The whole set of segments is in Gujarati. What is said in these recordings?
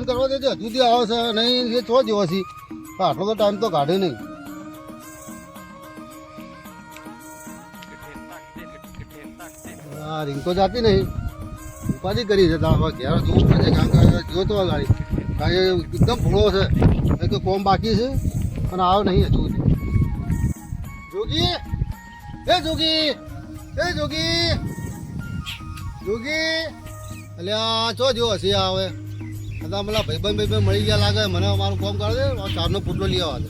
ફોન કરવા દેજો હજુ સુધી આવે છે, નહીં, એ છો જેવો પણ આટલો તો ટાઈમ તો કાઢે નહીં. હા રિંગ તો જાતી નહીં. ઉપાધિ કરી છે, તારા ઘેર જોવું પડશે કારણ કે જો તો ગાડી. કારણ કે એકદમ ભૂળો છે. એક કોમ બાકી છે અને આવ નહીં હજુ જોગી! એ જોગી! એ જોગી! જોગી! અલ્યા છો જો હસી આવે. બધા ભાઈ ભાઈબંધ ભાઈબંધ મળી ગયા લાગે, મને મારું કામ કરે દે ચારનો પુટલો લઈ આવવા દે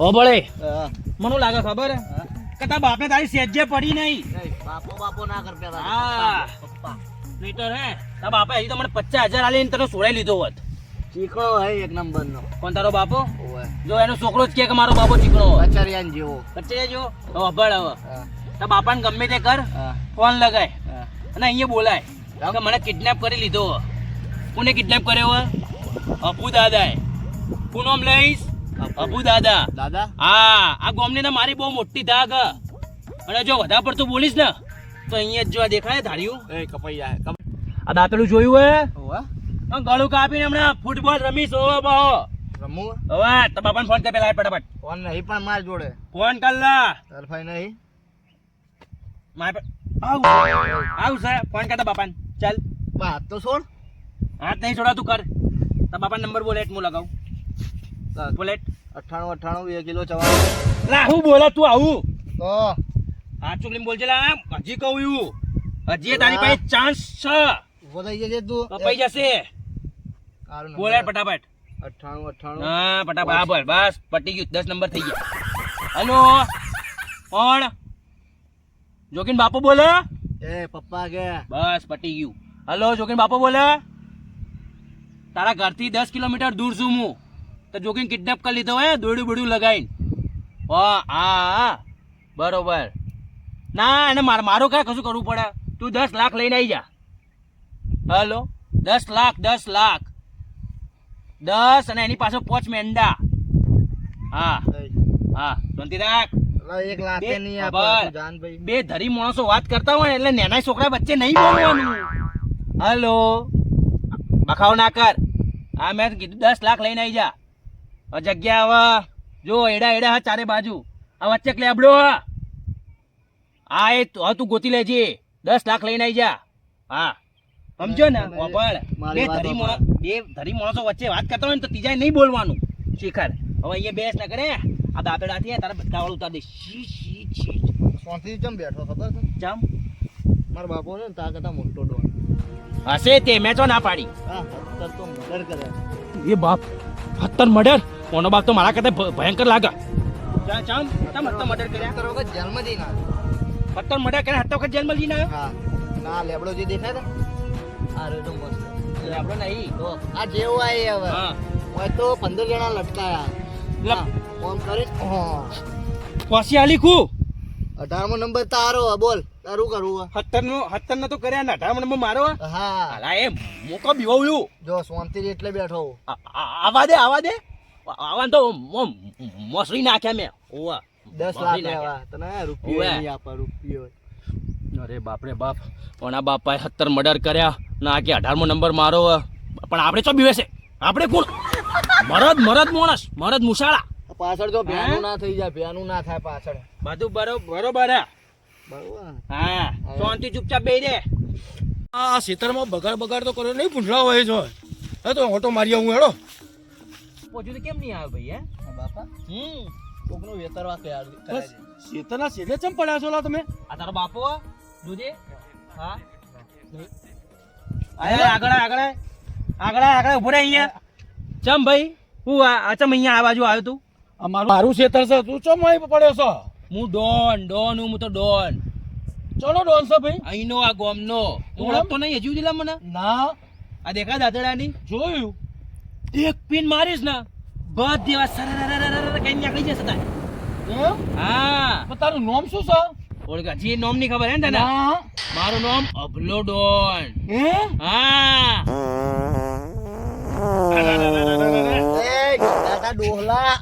ઓ બળે મને લાગે ખબર? કે તારા બાપને તારી સેજે પડી નહીં. બાપો બાપો ના કર પેલા હા. પપ્પા. નહીં તો હે તારા બાપે હજી તો મને પચાસ હજાર આલીને તને સોળાઈ લીધો હોત. ચીકણો હે એક નંબર નો કોણ તારો બાપો? જો એનો છોકરો જ કે મારો બાપો ચીકણો કચરિયાન જેવો. કચ્ચે જો હવે અભળ હવે. તારા બાપાને ગમે તે કર ફોન લગાય. અને અહીંયા બોલાય. કે મને કિડનેપ કરી લીધો કોને કિડનેપ કર્યો? અપુ દાદાએ પૂનમ લઈશ? અપુ દાદા. દાદા? હા આ ગોમની ને મારી બહુ મોટી ધાક. અને જો વધારે પડતું બોલીશ ને તો અહીંયા જ જો દેખાય ધાર્યું. એ કપાઈ કપ- આ દાંતેલું જોયું હે? ઓવે ગળું કાપીને હમણાં ફૂટબોલ રમીશ હો બહો રમવું હવે તો બાપાને ફોન કર પેલા ફટાફટ. ફોન નહીં પણ માર જોડે. ફોન કર લા. તરફાઈ નહીં. મારે આવ. આવ છે ફોન કરતા બાપાને. ચાલ. હાથ તો છોડ. હાથ નહીં છોડા તું કર. તારા બાપાનો નંબર બોલે હું લગાવું. બોલે અઠ્ઠાણું અઠ્ઠાણું બે કિલો ચવાણું. લા હું બોલે તું આવું. તો? આ ચોકલીને બોલજે લા હજી કહું એવું. હજી તારી પાસે ચાન્સ છે. ઊભો થઈ જજે તું. કપાઈ જશે. બોલે ફટાફટ. અઠ્ઠાણું અઠ્ઠાણું. હા ફટાફટ. હા બોલ. બસ પટી ગયું. દસ નંબર થઈ ગયા. હલો. કોણ? જોગીન બાપુ બોલે? એ પપ્પા કે. બસ પટી ગયું. હલો જોગીન બાપુ બોલે? તારા ઘરથી દસ કિલોમીટર દૂર છું હું. તો જોગીન કિડનેપ કરી લીધો હોય દોડ્યું બોડ્યું લગાવીને હા હા બરોબર. ના એને મારે મારું કાંઈ કશું કરવું પડે? તું દસ લાખ લઈને આવી જા. હલો? દસ લાખ દસ લાખ. દસ અને એની પાસે પોચ મેંડા હા. હા શાંતિ રાખ. એક લાખ બે નહીં આપે બે ધરી માણસો વાત કરતા હોય ને એટલે નેના છોકરા વચ્ચે નહીં બોલવાનું. હલો? બખાવ ના કર. હા મેં કીધું દસ લાખ લઈને આવી જા. જગ્યા હવે જો એડા એડા હા ચારે બાજુ. આ વચ્ચે લેબડો હા. આ એ તું- તું ગોતી લેજે. દસ લાખ લઈને આવી જા. હા. સમજો ને? વાપર બે ધરી માણસ બે ધરી માણસો વચ્ચે વાત કરતા હોય ને તો ત્રીજા નહીં બોલવાનું. શિખર હવે અહીંયા બેસ ના કરે આ દાદડાથી તારા બધા વાળું ઉતાર દે શી શી શી. શાંતિથી જમ બેઠો ખબર છે? જમ. મારા બાપો ને તા કરતા મોટો ડોન. હશે તે મેં તો ના પાડી. હા તો મર્ડર કરે એ બાપ હત્તર મર્ડર? કોનો બાપ તો મારા કરતા ભયંકર લાગે. ચા ચામ ચમ હત્તર મર્ડર કર્યા. સત્તર જન્મ જેલમાં જઈને હત્તર મર્ડર કર્યા હત્તર વખત જન્મ આવ્યો. હા. ના લેબડો જે દેખાય ને. આ મસ્ત. એટલે નહીં. તો આ જેવો આય હવે. હા. તો પંદર જણા લટકાયા. ફોન કરી. પછી આલી ખુ. અઢારમો નંબર તારો હે, બોલ. તારું કરવું હત્તર નો હત્તર નો તો કર્યા ને અઢાર નંબર મારો હે? હાલા એ મોકો બીવાયું જો શાંતિથી એટલે બેઠો આવા દે આવા દે. આવા તો મોસરી નાખ્યા મેં ઓવા દસ લાખ. લેવા તને રૂપિયો. નહીં આપવા રૂપિયો અરે બાપરે બાપ કોના બાપાએ સત્તર મર્ડર કર્યા. ના કે અઢારમો નંબર મારો પણ આપણે ચો બીવે છે? આપણે કોણ? મરદ મરદ માણસ મરદ મુસાળા. પાછળ જો ભેનું ના થઈ જાય ભેનું ના થાય પાછળ. બધું બરો- બરોબર હે? બરોબર. હા. શાંતિ ચૂપચાપ બેહી રે. આ સીતરમાં બગાડ બગાડ તો કર્યો નહીં પૂંછડા હોય છે. હે તો ઓટો મારી આવું હેડો. પહોંચ્યું તો કેમ નહીં આવે ભાઈ હે? બાપા. હમ. કોકનું વેતરવા કરાય બસ ખેતરના શેલે ચમ પડ્યા છો લા તમે? આ તારો બાપો જોજે હા? આયા આગળ આગળ આગળ આગળ ઊભો રહે અહીંયા. ચમ ભાઈ હું આ ચમ અહીંયા આ બાજુ આવ્યો તું? અમારું મારું શેતર છે તું ચમ અહીં પડ્યો છો? હું ડોન ડોન હું તો ડોન. ચલો ડોન છે ભાઈ. અહીંનો આ ગોમનો? ઓળખતો નહીં હજુ દિલા મને? ના. આ દેખા દાદડાની જોયું. એક પિન મારીશ ને બધી વાત સરરરરરરર કઈ નીકળી જશે તારે. હા? તારું નામ શું છે ઓળખા જે નોમની ખબર હે ને તને? મારું નામ અભલો ડોન હા. એ ડોહલા.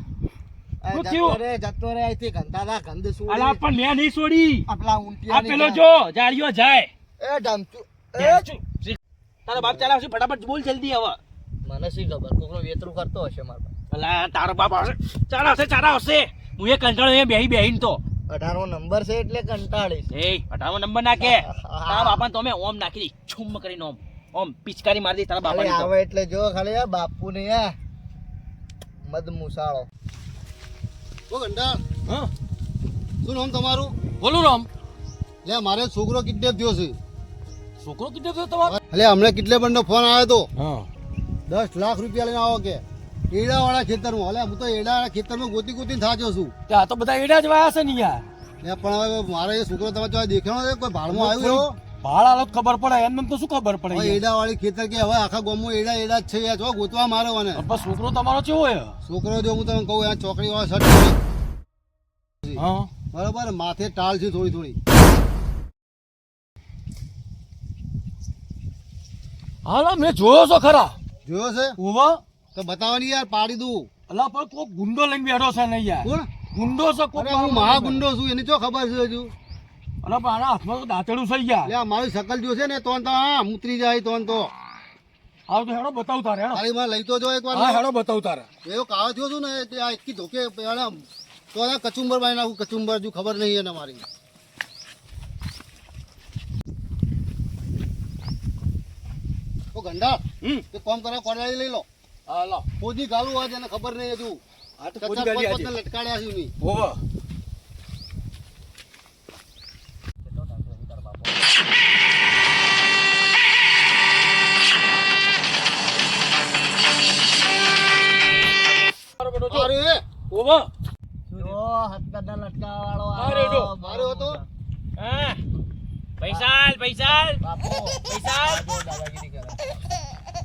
જતો રે અહીંથી ગંધ. અલા પણ મેં નહીં છોડી. આપલા આ ઊંટિયાની પેલો જો જાળીઓ જાય. એ ઢમચુ એ તારો બાપ ચાલે ફટાફટ બોલ જલ્દી હવે. મને શી ખબર? કોકનો વેતરું કરતો હશે મારા. અલા તારો બાપ આવશે. ચારા હશે ચારા હશે હું એ કંટાળો એ બેહી બેહીન તો. અઢારમો નંબર છે એટલે કંટાળીશ. એ અઢારમો નંબર નાખે. તારા બાપાને તો ઓમ નાખી દી. છુમ કરીને ઓમ. ઓમ પિચકારી મારી દી તારા ખાલી બાપાને તો. આવે એટલે જો ખાલી આ બાપુ ને મદ મુસાળો ઓ ગંડા. હા. શું નામ તમારું? બોલું રામ લે મારે છોકરો કિડનેપ થયો છે. છોકરો કિડનેપ થયો તમારો? એટલે હમણાં કિડનેપરનો ફોન આવ્યો હતો હા. દસ લાખ રૂપિયા લઈને આવો કે. એડાવાળા ખેતરમાં. અલ્યા હું તો એડાવાળા ખેતરમાં ગોતી ગોતી થાચો છું ત્યાં તો બધા એડા જ વાયા છે ને યાર. લે પણ હવે મારે એ છોકરો તમારે જો દેખાણો છે? કોઈ ભાડમાં આવ્યું? ભાડા આલો તો ખબર પડે. એમને તો શું ખબર પડે એડા વાળી ખેતર કે હવે આખા ગામમાં એડા એડા જ છે યાર. જો ગોતવા મારો મને બસ છોકરો તમારો કેવો છે? છોકરો જો હું તમને કહું યાર ચોકડી વાળો શર્ટ હા. બરાબર? માથે ટાળ છે થોડી થોડી. હાલા મેં જોયો છો ખરા. જોયો છે? ઉવા તો બતાવવાની યાર પાડી દઉં. અલા પણ કોક ગુંડો લઈને બેઠો છે ને યાર. કોણ? ગુંડો છે કોક હું મહા ગુંડો છું એની જો ખબર છે હજુ? અલા પણ આના હાથમાં તો દાંતડું થઈ ગયા લે મારી શકલ જોશે ને તો તો હા ઉતરી જાય તો તો. આવ તો હેડો બતાવ તારે હેડો. ખાલી માં લઈ તો જો એક હા હેડો બતાવ તારે. એવો કાવ થયો છું ને આ એટલી ધોકે પેલા તો આ કચુંબર બાઈ નાખું કચુંબર હજુ ખબર નહીં એને મારી. ઓ ગંડા હમ. તે કોમ કરે કોડાળી લઈ લો. હા લો. ખોદી ગાલું હોય એને ખબર નહીં હજુ. આ તો કચ્ચા ગાલી આજે. લટકાડ્યા છે ની ઓવા અરે! ઓવા જો હાથ લટકાવાળો આરે જો, મારો હતો? હા. પૈસા પૈસા પૈસાલ. પૈસા જો દાદાગીરી કરે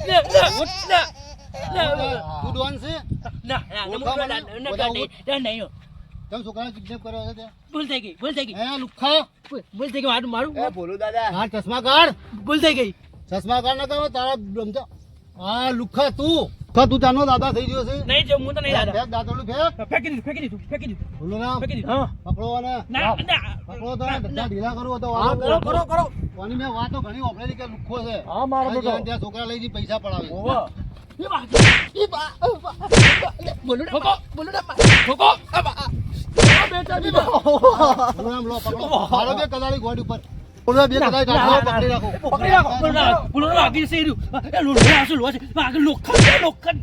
લે લે ઉઠ લે લે તું ડોન છે? ના ના નહીં. તમે છોકરાને કિડનેપ કર્યો છે તે ભૂલ થઈ ગઈ ભૂલ થઈ ગઈ. હે લુખ્ખા ભૂલ થઈ ગઈ મારું મારું. એ બોલું દાદા. હા ચશ્મા કાઢ. ભૂલ થઈ ગઈ. ચશ્મા કાઢ ના કરો તારા આ હા લુખ્ખા તું તું તાનો દાદા થઈ ગયો છે. નહીં જો હું તો નહીં દાદા. ફેંક દાંતરડું ફેંક. ફેંકી દીધું ફેંકી દીધું ફેંકી દીધું ભૂલો ના. ફેંકી દીધું. હા. પકડો અને. ના ના પકડો તો ને ઢીલા કરો તો વાત કરો કરો. કરો કોની મે વાતો ઘણી ઓફરેલી કે લુખો છે. હા મારો આ બેટો. ત્યાં છોકરા લઈ જઈ પૈસા પડાવે. ઓવા બોલું ઠોકો. બોલું ઠોકો. બોલો આમ લો પકડો. મારો બે કદાળી ગોડ ઉપર. બોલો બે ઢાંકો, પકડી રાખો. પકડી રાખો બોલું ના બોલું ના. આગળ છે એ લો લો આસુ લો છે આગળ લોખંડ લોખંડ.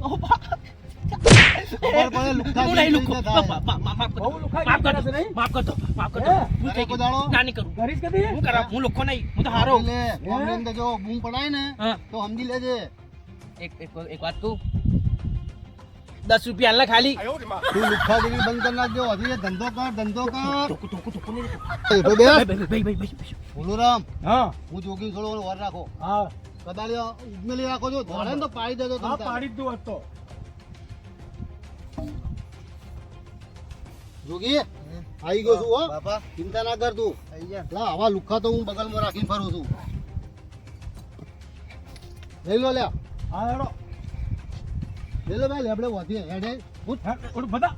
ખબર પડે લુખ્ખા હું નહીં લુખો કેવી રીતે થાય. માફ બહુ લુખાઈ માફ ગયા કરતો છે નહીં? માફ કરતો માફ કરતો ભૂલ થઈ કોઈ દાડો? ગઈ ના નહીં કરું. કરીશ કદી હું કરા હું લોખો નહીં. હું તો હારો. એટલે ગામની અંદર જો બૂમ પડાય ને હા. તો સમજી લેજે. એક એક એક વાત કહું? દસ રૂપિયા હાલ ખાલી. તું લુખ્ખાગીરી બંધ કરી નાખજો. હજી ધંધો કર ધંધો કર. ટોકું ટોકું ટોકું નહીં ઉઠો બે. ભાઈ ભાઈ ભાઈ ભાઈ બોલો રામ હા. હું જોગિંગ થોડો વર રાખો. હા. કદાચ ઉગમેલી રાખો છો ધોળે ને તો પાડી દેજો હા પાડી જ દઉં તો. જોગી આવી ગયો છું હો. બાપા. ચિંતા ના કર તું. લા આવા લુખ્ખા તો હું બગલમાં રાખીને ફરું છું. લઈ લો લ્યા. હા હેડો. લઈ લો ભાઈ લેબડે વધી હેડે. ઉઠ, બધા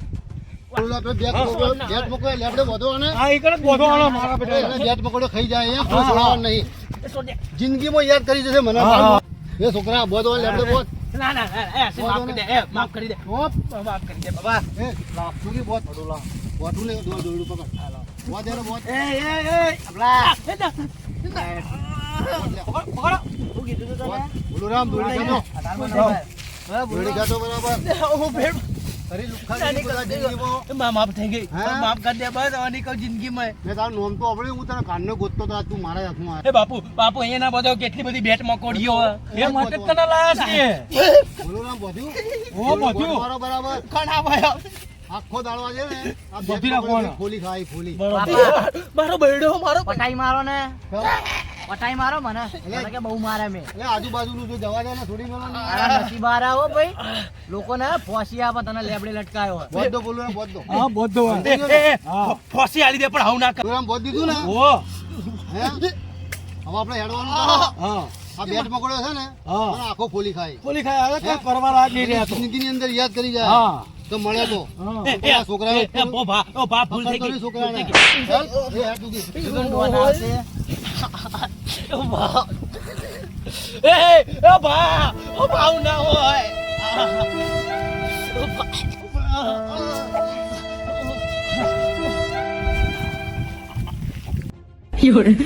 પકડો પકડો હા. પકડો હા, હા. દે. જિંદગીમાં યાદ કરી જશે મને હા, હા. એ છોકરા બોધો લેબડે બોધ. ના ના માફ કરી દે એ માફ કરી દે. માફ કરી દે બાબા. એ લાવ. જોગી બોધ. બધું લાવ. બોધું લે દોડ દોડું પકડ બોધ એને બોધ. એ એ એ. આપલા એ બોધ લે. પકડો કીધું તું તને રામ હા બોલો બરાબર? માફ થઈ ગઈ. માફ કરી દે બસ મેં તારું નોમ તો આપડે હું તને કાનને ગોતતો તો તું મારા હાથમાં એ બાપુ બાપુ અહીંયા ના બધો કેટલી બધી બેટ મકોડીઓ એ માટે તને લાયા આવ્યો. બોલો રામ બધું? ઓ બધું મારો બરાબર? ભાઈ આખો દાડો છે ને આ બધી રાખવાના. ફોલી ખાઈ ફોલી બરોબર. મારો બૈડો મારો પટાઈ મારો ને. પટાઈ મારો મને. મને કે બહુ મારે મે. એટલે આજુબાજુનું જો જવા દે ને થોડી મેલો ને. નસીબ હારા હો ભાઈ. લોકોને ફોસી આપે તને લેબડે લટકાયો હોય. બોધ બોલો ને બોધ દો. હા બધો એ, એ, ફોસી આલી દે પણ આવું ના કર. બોધ દીધું ને? ઓ. હે? હવે આપણે હેડવાનું હા. આ બેટ પકડ્યો છે ને આખો ફોલી ખાય. ફોલી ખાય હવે કઈ પરવાર આજ નહીં રહ્યા તો જિંદગીની અંદર યાદ કરી જાય. હા. તો મળે તો. છોકરા આ એ, એ, ભા ઓ ભૂલ થઈ ગઈ. એ તું ભા. ઓ ભાવ ના હોય. 有人，